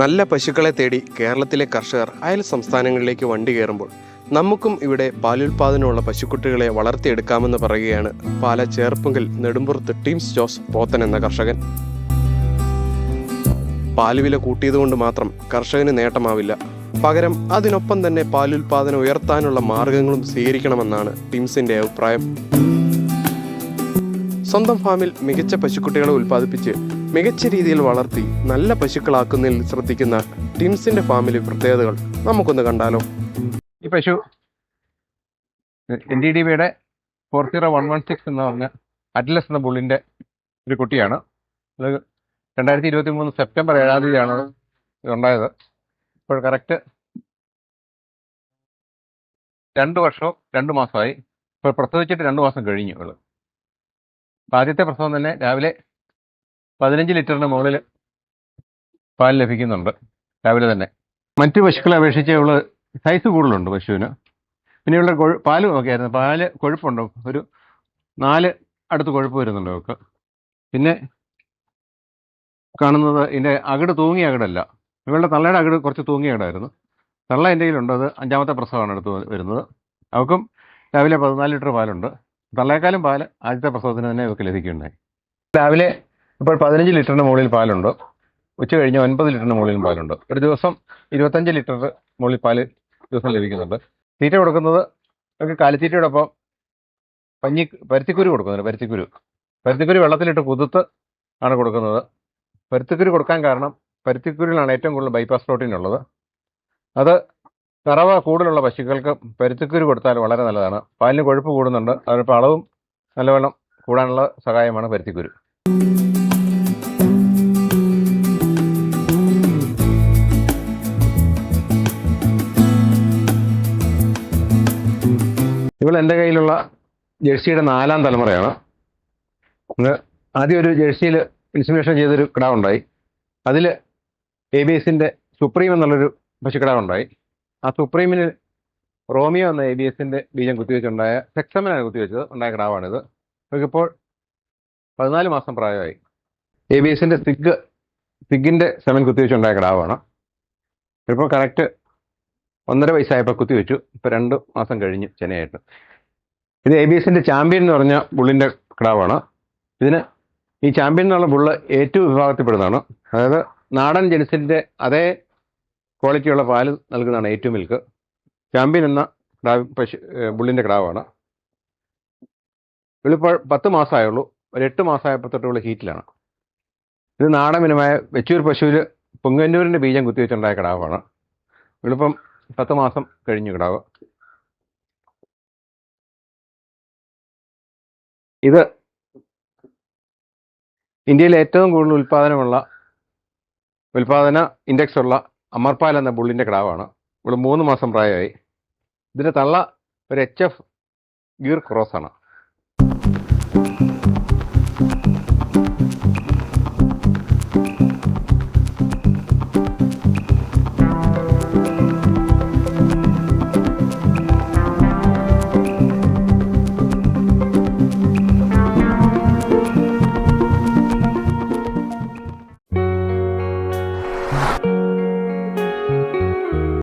നല്ല പശുക്കളെ തേടി കേരളത്തിലെ കർഷകർ അയൽ സംസ്ഥാനങ്ങളിലേക്ക് വണ്ടി കയറുമ്പോൾ നമുക്കും ഇവിടെ പാലുൽപാദനമുള്ള പശുക്കുട്ടികളെ വളർത്തിയെടുക്കാമെന്ന് പറയുകയാണ് പാല ചേർപ്പുങ്കൽ നെടുമ്പുറത്ത് ടീംസ് ജോസ് പോത്തൻ എന്ന കർഷകൻ. പാലുവില കൂട്ടിയതുകൊണ്ട് മാത്രം കർഷകന് നേട്ടമാവില്ല. പകരം അതിനൊപ്പം തന്നെ പാലുൽപാദനം ഉയർത്താനുള്ള മാർഗങ്ങളും സ്വീകരിക്കണമെന്നാണ് ടീംസിന്റെ അഭിപ്രായം. സ്വന്തം ഫാമിൽ മികച്ച പശുക്കുട്ടികളെ ഉൽപ്പാദിപ്പിച്ച് മികച്ച രീതിയിൽ വളർത്തി നല്ല പശുക്കളാക്കുന്നതിൽ ശ്രദ്ധിക്കുന്ന ടിംസിന്റെ ഫാമിലി പ്രത്യേകതകൾ നമുക്കൊന്ന് കണ്ടാലോ? ഈ പശു എൻ ഡി ഡി ബിയുടെ four zero one one six എന്ന് പറഞ്ഞ അറ്റ്ലസ് എന്ന ബുള്ളിന്റെ ഒരു കുട്ടിയാണ്. അത് രണ്ടായിരത്തി ഇരുപത്തി മൂന്ന് സെപ്റ്റംബർ ഏഴാം തീയതിയാണ് ഉണ്ടായത് ഇപ്പോൾ കറക്റ്റ് രണ്ട് വർഷവും രണ്ട് മാസമായി. ഇപ്പോൾ പ്രസവിച്ചിട്ട് രണ്ട് മാസം കഴിഞ്ഞു ഇവൾ. ആദ്യത്തെ പ്രസവം തന്നെ രാവിലെ പതിനഞ്ച് ലിറ്ററിന് മുകളിൽ പാൽ ലഭിക്കുന്നുണ്ട്. രാവിലെ തന്നെ. മറ്റു പശുക്കളെ അപേക്ഷിച്ച് ഉള്ള. സൈസ് കൂടുതലുണ്ട് പശുവിന്. പിന്നെ ഇവിടെ കൊഴു പാൽ നോക്കിയായിരുന്നു പാൽ കൊഴുപ്പുണ്ട്. ഒരു നാല് അടുത്ത് കൊഴുപ്പ് വരുന്നുണ്ട് അവൾക്ക് പിന്നെ കാണുന്നത് ഇതിന്റെ അകിട് തൂങ്ങിയ അകിടല്ല. ഇവളുടെ തള്ളയുടെ അകിട് കുറച്ച് തൂങ്ങിയ അകിടായിരുന്നു. തള്ള എന്റെ കയ്യിലുണ്ട്. അത് അഞ്ചാമത്തെ പ്രസവമാണ് എടുത്ത് വരുന്നത്. അവൾക്കും രാവിലെ പതിനാല് ലിറ്റർ പാലുണ്ട്. തള്ളയേക്കാളും പാൽ ആദ്യത്തെ പ്രസവത്തിന് തന്നെ ഇവർക്ക് ലഭിക്കുന്നുണ്ടായി രാവിലെ ഇപ്പോൾ പതിനഞ്ച് ലിറ്ററിന് മുകളിൽ പാലുണ്ട്. ഉച്ച കഴിഞ്ഞ് ഒൻപത് ലിറ്ററിന് മുകളിൽ പാലുണ്ട്. ഒരു ദിവസം ഇരുപത്തഞ്ച് ലിറ്റർ മുകളിൽ പാൽ ദിവസം ലഭിക്കുന്നുണ്ട്. തീറ്റ കൊടുക്കുന്നത് നമുക്ക് കാലിത്തീറ്റയോടൊപ്പം പഞ്ഞി പരുത്തിക്കുരു കൊടുക്കുന്നുണ്ട് പരുത്തിക്കുരു. പരുത്തിക്കുരു വെള്ളത്തിലിട്ട് കുതിർത്ത് ആണ് കൊടുക്കുന്നത്. പരുത്തിക്കുരു കൊടുക്കാൻ കാരണം പരുത്തിക്കുരുവിലാണ് ഏറ്റവും കൂടുതൽ ബൈപ്പാസ് പ്രോട്ടീൻ ഉള്ളത്. അത് കറവ കൂടുതലുള്ള പശുക്കൾക്ക് പരുത്തിക്കുരു കൊടുത്താൽ വളരെ നല്ലതാണ്. പാലിന് കൊഴുപ്പ് കൂടുന്നുണ്ട്. അതിപ്പോൾ അളവും നല്ലവണ്ണം കൂടാനുള്ള സഹായമാണ് പരുത്തിക്കുരു. ഇവൾ എന്റെ കയ്യിലുള്ള ജേഴ്സിയുടെ നാലാം തലമുറയാണ്. ആദ്യം ഒരു ജേഴ്സിയിൽ ഇൻസ്പിറേഷൻ ചെയ്തൊരു കിടാവുണ്ടായി. അതിൽ എ ബി എസിന്റെ സുപ്രീം എന്നുള്ളൊരു പശുക്കിടാവുണ്ടായി ആ സുപ്രീമിന് റോമിയോ എന്ന എ ബി എസിന്റെ ബീജം കുത്തിവെച്ചുണ്ടായ സെക്സമനാണ് കുത്തിവെച്ചത്. ഉണ്ടായ കിടാവാണിത്. നമുക്കിപ്പോൾ പതിനാല് മാസം പ്രായമായി. എ ബി എസിന്റെ സിഗ് സിഗിന്റെ സെമൻ കുത്തിവെച്ചുണ്ടായ കിടാവാണ്. ഇപ്പോൾ കറക്റ്റ് ഒന്നര വയസ്സായപ്പോൾ കുത്തിവെച്ചു. ഇപ്പോൾ രണ്ട് മാസം കഴിഞ്ഞ് ചെനയായിട്ട് ഇത് എ ബി എസിന്റെ ചാമ്പ്യൻ എന്ന് പറഞ്ഞ ബുള്ളിന്റെ കിടാവാണ്. ഇതിന് ഈ ചാമ്പ്യൻ എന്നുള്ള ബുള്ള് ഏറ്റവും വിഭാഗത്തിൽപ്പെടുന്നതാണ്. അതായത് നാടൻ ജനുസിന്റെ അതേ ക്വാളിറ്റിയുള്ള പാൽ നൽകുന്നതാണ് ഏറ്റവും മിൽക്ക്. ചാമ്പ്യൻ എന്ന കിടാവ് പശു ബുള്ളിന്റെ കിടാവാണ്. വെളിപ്പോൾ പത്ത് മാസമായുള്ളൂ ഒരു എട്ട് മാസമായപ്പോൾ തൊട്ടുള്ള ഹീറ്റിലാണ്. ഇത് നാടൻ ഇനമായ വെച്ചൂർ പശുവിൽ പൊങ്ങന്നൂരിന്റെ ബീജം കുത്തിവെച്ചുണ്ടായ കിടാവാണ്. ഇവളിപ്പം പത്ത് മാസം കഴിഞ്ഞു കിടാവ്. ഇത് ഇന്ത്യയിൽ ഏറ്റവും കൂടുതൽ ഉൽപാദനമുള്ള ഉൽപാദന ഇൻഡെക്സ് ഉള്ള അമർപാൽ എന്ന ബുള്ളിന്റെ കിടാവാണ്. ഇവിടെ മൂന്ന് മാസം പ്രായമായി. ഇതിന്റെ തള്ള ഒരു എച്ച് എഫ് ഗീർ ക്രോസ് ആണ്.